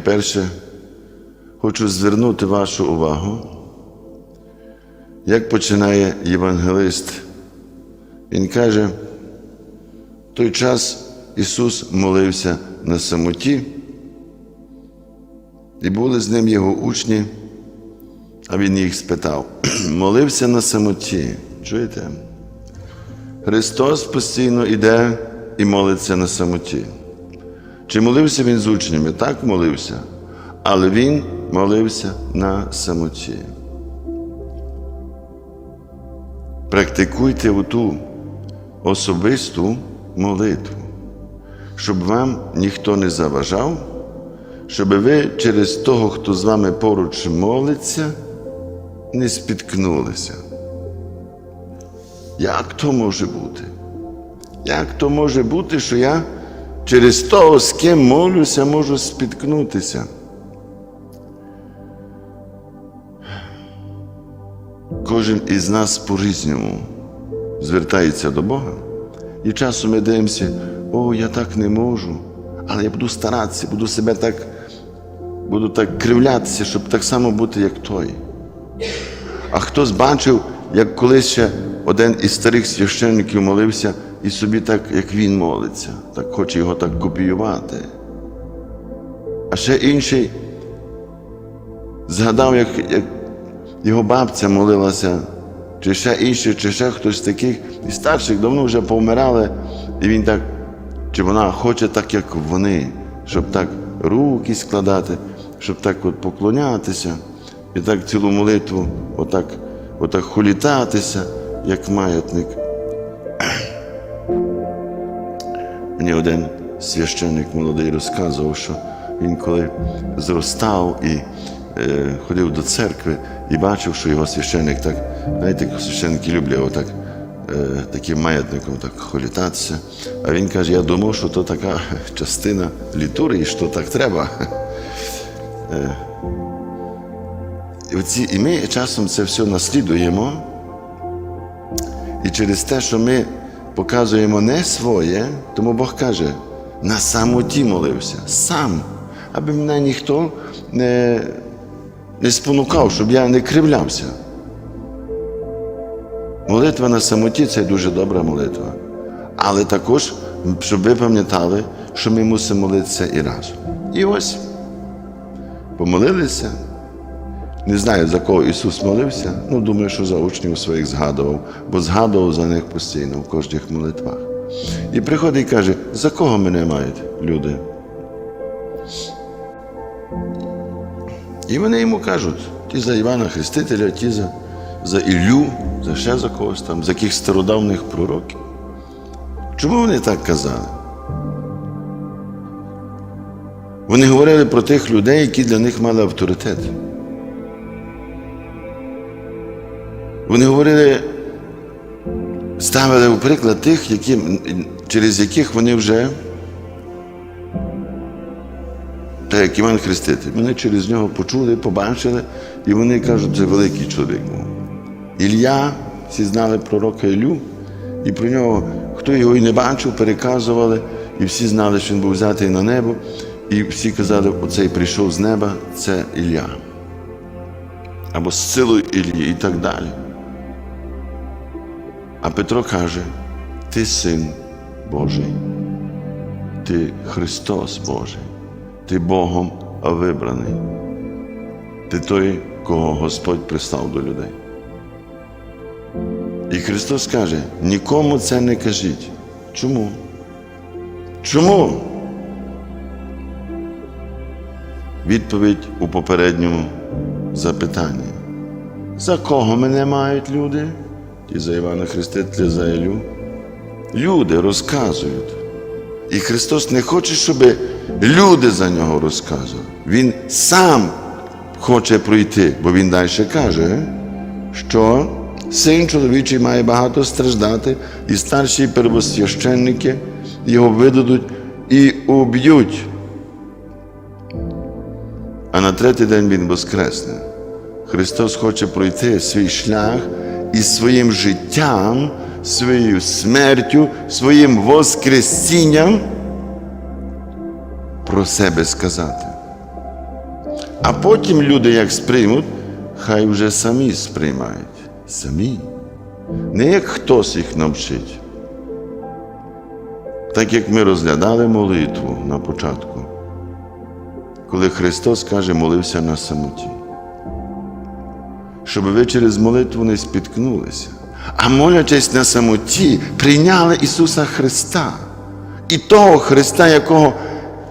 Найперше хочу звернути вашу увагу, як починає євангелист. Він каже, в той час Ісус молився на самоті, і були з ним його учні, а Він їх спитав, молився на самоті. Чуєте? Христос постійно йде і молиться на самоті. Чи молився він з учнями? Так молився, але він молився на самоті. Практикуйте оту особисту молитву, щоб вам ніхто не заважав, щоб ви через того, хто з вами поруч молиться, не спіткнулися. Як то може бути? Як то може бути, що я через того, з ким молюся, можу спіткнутися? Кожен із нас по-різному звертається до Бога. І часом ми дивимося, о, я так не можу, але я буду старатися, буду себе так, буду так кривлятися, щоб так само бути, як той. А хтось бачив, як колись ще один із старих священників молився і собі так, як він молиться, так хоче його так копіювати. А ще інший згадав, як, як його бабця молилася, чи ще інший, чи ще хтось з таких і старших давно вже повмирали, і він так, чи вона хоче так, як вони, щоб так руки складати, щоб так от поклонятися, і так цілу молитву, отак, отак холітатися, як маятник. Мені один священник молодий розказував, що він коли зростав і е, ходив до церкви і бачив, що його священник так, знаєте, священники люблять отак, е, таким маятником так холітатися. А він каже, я думав, що то така частина літургії, що так треба. Е, і ми часом це все наслідуємо. І через те, що ми показуємо не своє, тому Бог каже, на самоті молився, сам, аби мене ніхто не, не спонукав, щоб я не кривлявся. Молитва на самоті це дуже добра молитва. Але також, щоб ви пам'ятали, що ми мусимо молитися і разом. І ось помолилися. Не знаю, за кого Ісус молився, ну думаю, що за учнів своїх згадував, бо згадував за них постійно в кожних молитвах. І приходить і каже, за кого мене мають люди? І вони йому кажуть, ті за Івана Хрестителя, ті за, за Іллю, за ще за когось там, за яких стародавних пророків. Чому вони так казали? Вони говорили про тих людей, які для них мали авторитет. Вони говорили, ставили в приклад тих, які, через яких вони вже, так як Іван Хреститель, вони через нього почули, побачили, і вони кажуть, це великий чоловік. Ілля, всі знали пророка Іллю, і про нього, хто його і не бачив, переказували, і всі знали, що він був взятий на небо, і всі казали, оцей прийшов з неба, це Ілля. Або з силою Іллі і так далі. А Петро каже: Ти син Божий, ти Христос Божий, ти Богом вибраний, ти той, кого Господь пристав до людей. І Христос каже: нікому це не кажіть. Чому? Чому? Відповідь у попередньому запитанні. За кого мене мають люди? І за Івана Хрестителя, за Ілю. Люди розказують. І Христос не хоче, щоб люди за нього розказували. Він сам хоче пройти, бо Він далі каже, що син чоловічий має багато страждати, і старші первосвященники його видадуть і уб'ють. А на третій день Він воскресне. Христос хоче пройти свій шлях і своїм життям, своєю смертю, своїм воскресінням про себе сказати. А потім люди, як сприймуть, хай вже самі сприймають. Самі. Не як хтось їх навчить. Так як ми розглядали молитву на початку, коли Христос каже, молився на самоті. Щоб ви через молитву не спіткнулися, а молячись на самоті, прийняли Ісуса Христа. І того Христа, якого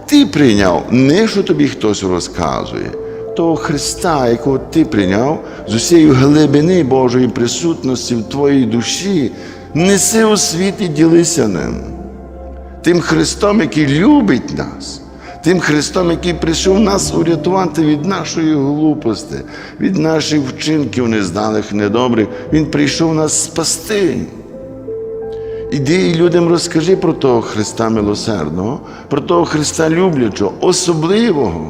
ти прийняв, не що тобі хтось розказує, того Христа, якого ти прийняв з усієї глибини Божої присутності в твоїй душі, неси у світ і ділися ним. Тим Христом, який любить нас, тим Христом, який прийшов нас урятувати від нашої глупості, від наших вчинків нездалих, недобрих. Він прийшов нас спасти. Іди і людям розкажи про того Христа милосердного, про того Христа люблячого, особливого,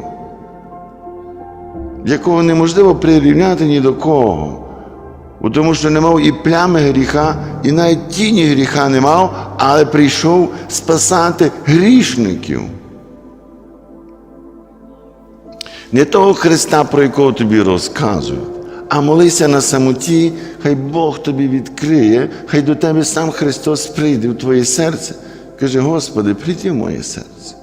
якого неможливо прирівняти ні до кого. Бо Тому що не мав і плями гріха, і навіть тіні гріха не мав, але прийшов спасати грішників. Не того Христа, про якого тобі розказують, а молися на самоті, хай Бог тобі відкриє, хай до тебе сам Христос прийде в твоє серце. Каже, Господи, прийди в моє серце.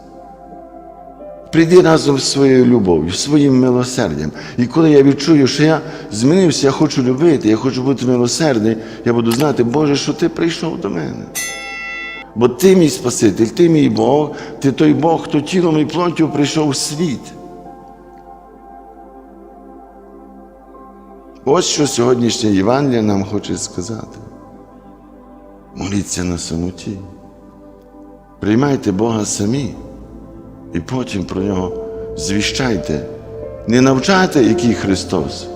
Прийди разом з своєю любов'ю, своїм милосердям. І коли я відчую, що я змінився, я хочу любити, я хочу бути милосердний, я буду знати, Боже, що ти прийшов до мене. Бо ти мій Спаситель, ти мій Бог, ти той Бог, хто тілом і плоттю прийшов в світ. Ось що сьогоднішнє Євангеліє нам хоче сказати. Моліться на самоті. Приймайте Бога самі і потім про нього звіщайте. Не навчайте, який Христос,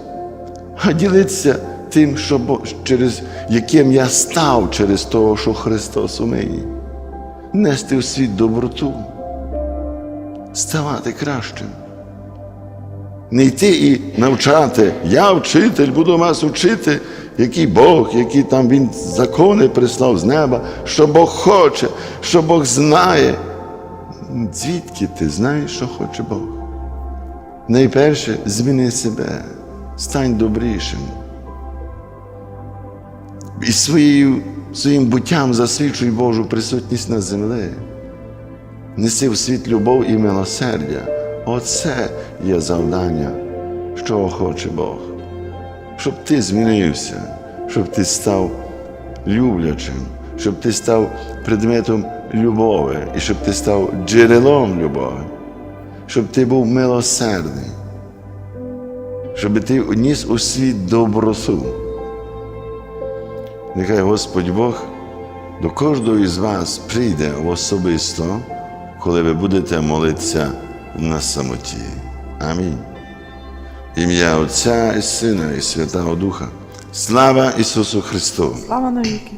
а ділитися тим, що Бо- через яким я став через того, що Христос у мені. Нести в світ доброту, ставати кращим. Не йти і навчати. Я вчитель, буду вас вчити, який Бог, які там Він закони прислав з неба, що Бог хоче, що Бог знає. Звідки ти знаєш, що хоче Бог? Найперше зміни себе, стань добрішим. І своєю, своїм буттям засвідчуй Божу присутність на землі. Неси в світ любов і милосердя. Оце є завдання, що хоче Бог. Щоб ти змінився, щоб ти став люблячим, щоб ти став предметом любові і щоб ти став джерелом любові, щоб ти був милосердний, щоб ти ніс у світ доброту. Нехай Господь Бог до кожного із вас прийде особисто, коли ви будете молитися на самоті. Амінь. Ім'я Отця і Сина і Святого Духа. Слава Ісусу Христу! Слава навіки!